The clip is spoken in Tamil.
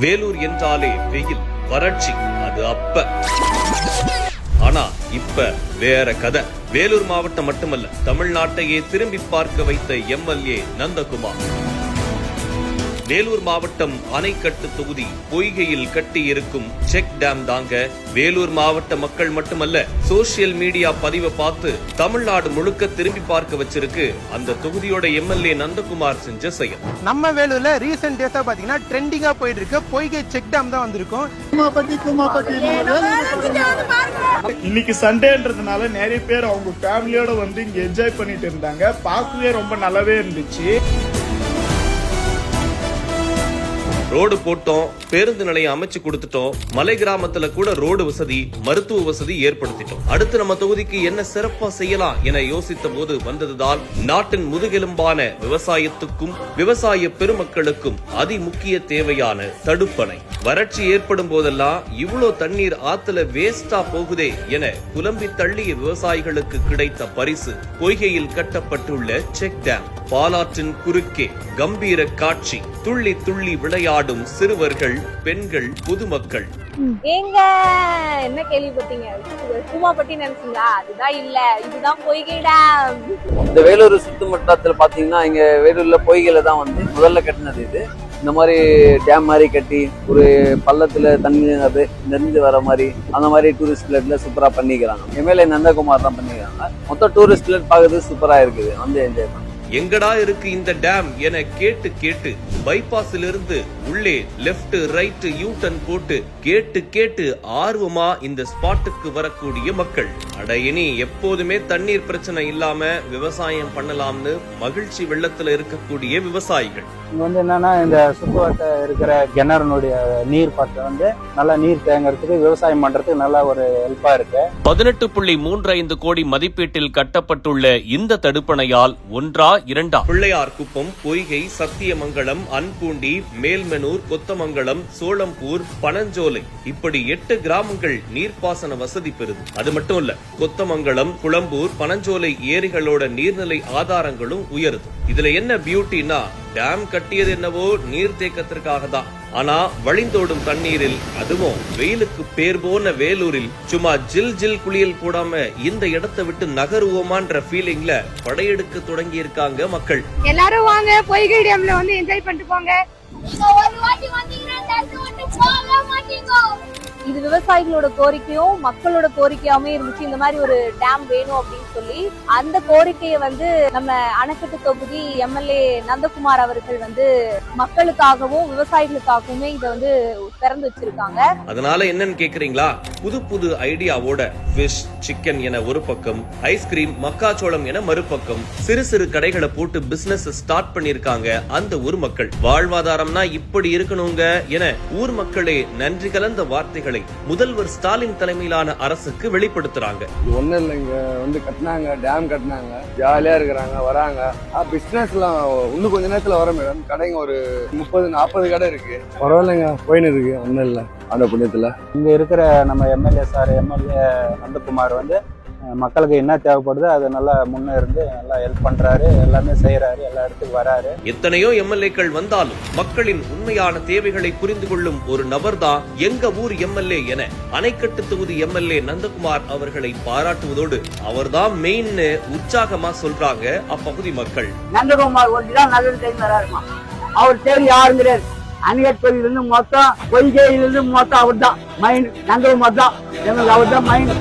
வேலூர் என்றாலே வெயில் வறட்சி அது அப்ப. ஆனா இப்ப வேற கதை. வேலூர் மாவட்டம் மட்டுமல்ல தமிழ்நாட்டையே திரும்பி பார்க்க வைத்த எம்எல்ஏ நந்தகுமார். வேலூர் மாவட்டம் அணைக்கட்டு தொகுதி பொய்கையில் கட்டி இருக்கும் செக் டேம் தாங்க வேலூர் மாவட்ட மக்கள் மட்டுமல்ல சோசியல் மீடியா பதிவை பார்த்து தமிழ்நாடு முழுக்க திரும்பி பார்க்க வச்சிருக்கு அந்த தொகுதியோட எம்எல்ஏ நந்தகுமார் செஞ்ச செயல் நம்ம வேலூர்ல ரீசெண்ட் டேஸா பாத்தீங்கன்னா ட்ரெண்டிங்கா போயிட்டு இருக்க பொய்கை செக் டேம் தான் வந்திருக்கும். இன்னைக்கு சண்டேன்றதுனால நிறைய பேர் அவங்க ஃபேமிலியோட வந்து இங்க என்ஜாய் பண்ணிட்டு இருந்தாங்க. பார்க்கவே ரொம்ப நல்லாவே இருந்துச்சு. ரோடு போட்டோம் பேருந்து நிலையம் அமைச்சு கொடுத்துட்டோம் மலை கிராமத்துல கூட ரோடு வசதி மருத்துவ வசதி ஏற்படுத்திட்டோம். அடுத்து நம்ம தொகுதிக்கு என்ன சிறப்பா செய்யலாம் என யோசித்த போது வந்ததுதான் நாட்டின் முதுகெலும்பான விவசாயத்துக்கும் விவசாய பெருமக்களுக்கும் அதி முக்கிய தேவையான தடுப்பணை. வறட்சி ஏற்படும் போதெல்லாம் இவ்வளோ தண்ணீர் ஆத்துல வேஸ்டா போகுதே என புலம்பி தள்ளிய விவசாயிகளுக்கு கிடைத்த பரிசு பொய்கையில் கட்டப்பட்டுள்ள செக் டேம் பாலாற்றின் குறுக்கே கம்பீர காட்சி துள்ளி துள்ளி விளையாடும் சிறுவர்கள் பெண்கள் பொதுமக்கள். ஏங்க என்ன கேள்விப்பட்டீங்க? கூமாப்பட்டி நினைச்சீங்களா? அதுதான் இல்ல. இதுதான் பொய்கை டேம் இந்த வேலூர் சுத்து வட்டாரத்தில் பார்த்தீங்கன்னா இங்க வேலூர்ல பொய்கையில தான் வந்து முதல்ல கட்டினது இது. இந்த மாதிரி டேம் மாதிரி கட்டி ஒரு பள்ளத்துல தண்ணி அது நெறிஞ்சு வர மாதிரி அந்த மாதிரி டூரிஸ்ட் பிளேட்ல சூப்பரா பண்ணிக்கிறாங்க. எம்எல்ஏ நந்தகுமார் தான் பண்ணிக்கிறாங்க. மொத்தம் டூரிஸ்ட் பிளேட் பார்க்கறது சூப்பரா இருக்குது. வந்து என்ஜாய் பண்ணலாம் எங்கடா இருக்கு இந்த டேம் என கேட்டு கேட்டு பைபாஸில் இருந்து உள்ளே லெப்ட் ரைட் யூ டர்ன் போட்டு கேட்டு கேட்டு ஆர்வமா இந்த ஸ்பாட்டுக்கு வரக்கூடிய மக்கள். அட இனி எப்போதுமே தண்ணீர் பிரச்சனை இல்லாம விவசாயம் பண்ணலாம்னு மகிழ்ச்சி வெள்ளத்துல இருக்கக்கூடிய விவசாயிகள். இங்க வந்து என்னன்னா இந்த சுற்றுவட்ட இருக்கிற கிணறுனுடைய நீர் பற்ற வந்து நல்லா நீர் தேங்கறதுக்கு விவசாயம் பண்றதுக்கு நல்லா ஒரு ஹெல்ப்பா இருக்கு. பதினெட்டு புள்ளி மூன்று ஐந்து கோடி மதிப்பீட்டில் கட்டப்பட்டுள்ள இந்த தடுப்பணையால் ஒன்றா இரண்டா? பிள்ளையார் குப்பம் பொய்கை சத்தியமங்கலம் அன்பூண்டி மேல்மெனூர் கொத்தமங்கலம் சோளம்பூர் பனஞ்சோலை இப்படி எட்டு கிராமங்கள் நீர்ப்பாசன வசதி பெறுது. அது மட்டும் இல்ல கொத்தமங்கலம் குளம்பூர் பனஞ்சோலை ஏரிகளோட நீர்நிலை ஆதாரங்களும் உயருது. இதுல என்ன பியூட்டினா டேம் கட்டியது என்னவோ நீர் தேக்கத்திற்காக தான். ஆனா வழிந்தோடும் தண்ணீரில் அதுவும் வெயிலுக்கு பேர் போன வேலூரில் சும்மா ஜில் ஜில் குளியல் போடாம இந்த இடத்தை விட்டு நகருவோமான்ற ஃபீலிங்ல படையெடுக்க தொடங்கி இருக்காங்க மக்கள். எல்லாரும் வாங்க பொய்கை டேம்ல வந்து என்ஜாய் பண்ணிட்டு போங்க. இது விவசாயிகளோட கோரிக்கையும் மக்களோட கோரிக்கையாமே இருந்துச்சு. இந்த மாதிரி ஒரு டேம் வேணும் அப்படின்னு சொல்லி அந்த கோரிக்கையை வந்து நம்ம அணைக்கட்டு தொகுதி எம்எல்ஏ நந்தகுமார் அவர்கள் வந்து மக்களுக்காகவும் விவசாயிகளுக்காகவுமே இதை வந்து திறந்து வச்சிருக்காங்க. அதனால என்னன்னு கேக்குறீங்களா? புது புது ஐடியாவோட ஃபிஷ் சிக்கன் என ஒரு பக்கம் ஐஸ்கிரீம் மக்காச்சோளம் என மறுபக்கம் சிறு சிறு கடைகளை போட்டு பிசினஸ் ஸ்டார்ட் பண்ணிருக்காங்க அந்த ஊர் மக்கள். வாழ்வாதாரம்னா இப்படி இருக்கணுங்க என ஊர் மக்களே நன்றி கலந்த வார்த்தைகள் முதல்வர் ஸ்டாலின் தலைமையிலான அரசுக்கு வெளிப்படுத்துறாங்க. ஒன்றும் இல்லைங்க வந்து கட்டினாங்க டேம் கட்டினாங்க ஜாலியாக இருக்கிறாங்க வராங்க. பிஸ்னஸ்லாம் இன்னும் கொஞ்ச நேரத்தில் வர மேடம் கடைங்க ஒரு முப்பது நாற்பது கடை இருக்கு. பரவாயில்லைங்க போயின்னு இருக்கு. ஒன்றும் இல்லை. ஆண்ட புண்ணியத்தில். இங்க இருக்கிற நம்ம எம்எல்ஏ சார் எம்எல்ஏ நந்தகுமார் வந்து மக்களுக்கு என்ன தேவைப்படுதோ அதை நல்லா முன்னே இருந்து நல்லா ஹெல்ப் பண்றாரு எல்லாமே செய்யறாரு எல்லா இடத்துக்கு வராரு. எத்தனையோ எம்எல்ஏக்கள் வந்தாலும் மக்களின் உண்மையான தேவைகளை புரிந்து கொள்ளும் ஒரு நபர்தான் எங்க ஊர் எம்எல்ஏ என அணைக்கட்டு தொகுதி எம்எல்ஏ நந்தகுமார் அவர்களை பாராட்டுவதோடு அவர்தான் மெயின்னு உற்சாகமா சொல்றாங்க அப்பகுதி மக்கள். நந்தகுமார் ஒட்டி தான் நல்லது செய்து வராருமா? அவர் தேடி யாரும் கிடையாது அணிகட்பதிலிருந்து மொத்தம் பொய்கையிலிருந்து மொத்தம் அவர் தான் மைண்ட் நந்தகுமார் தான் எங்களுக்கு அவர் தான் மைண்ட்